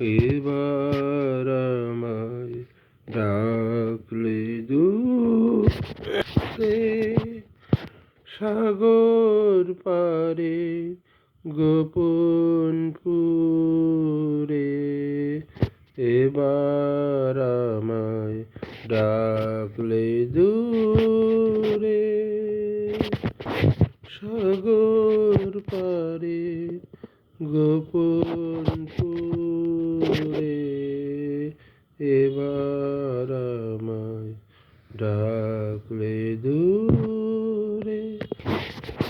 এবার আমায় ডাকলে দূরে সাগর পারে গোপন পুরে। এবার আমায় ডাকলে দূরে সাগর পারে গোপন এবার আমায় ডাকলে দূরে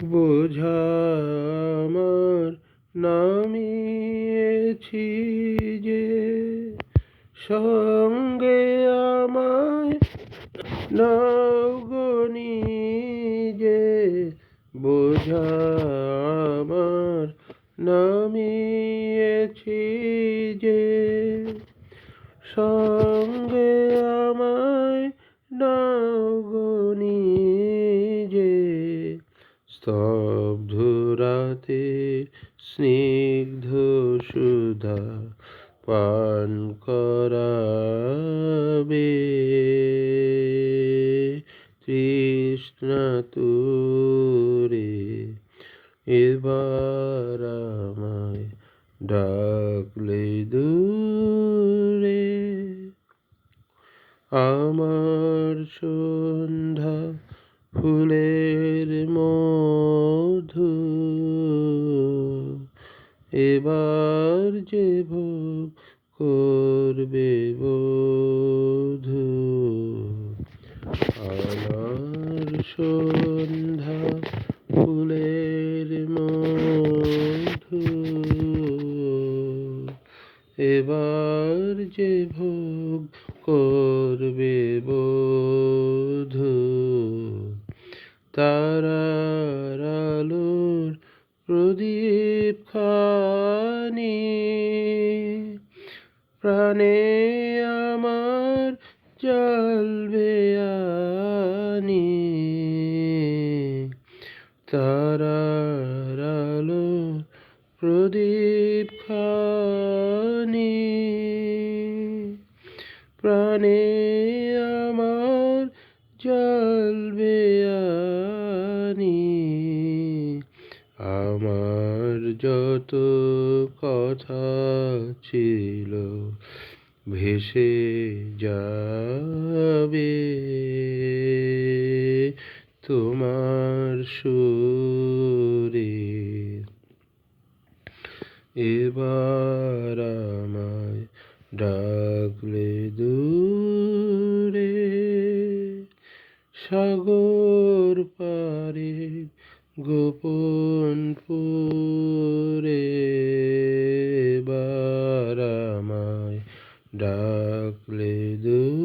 বোঝা আমার নামিয়েছি যে সঙ্গে আমায় নগনি যে বোঝা আমার নামিয়েছি সঙ্গে আমায় নগনি যে স্তব্ধ রাতে স্নিগ্ধ সুধা পান করাবে। তৃষ্ণা তুরে এবার আমায় ডাকলে দূরে আমার সন্ধ্যা ফুলের মধু এবার যে ভোগ করবে বধু। আমার সন্ধ্যা ফুলের এবার যে ভোগ করবে বধু তারার আলোর প্রদীপ খানি। প্রাণে আমার জ্বলবে আনি তারার আলো প্রদীপ প্রাণে আমার জ্বলবে আনি আমার যত কথা ছিল ভেসে যাবে। তোমার সুরে এবার আমায় ডাকলে দূরে সাগর পারে গোপন পুরে বারামায় ডাকলে দূরে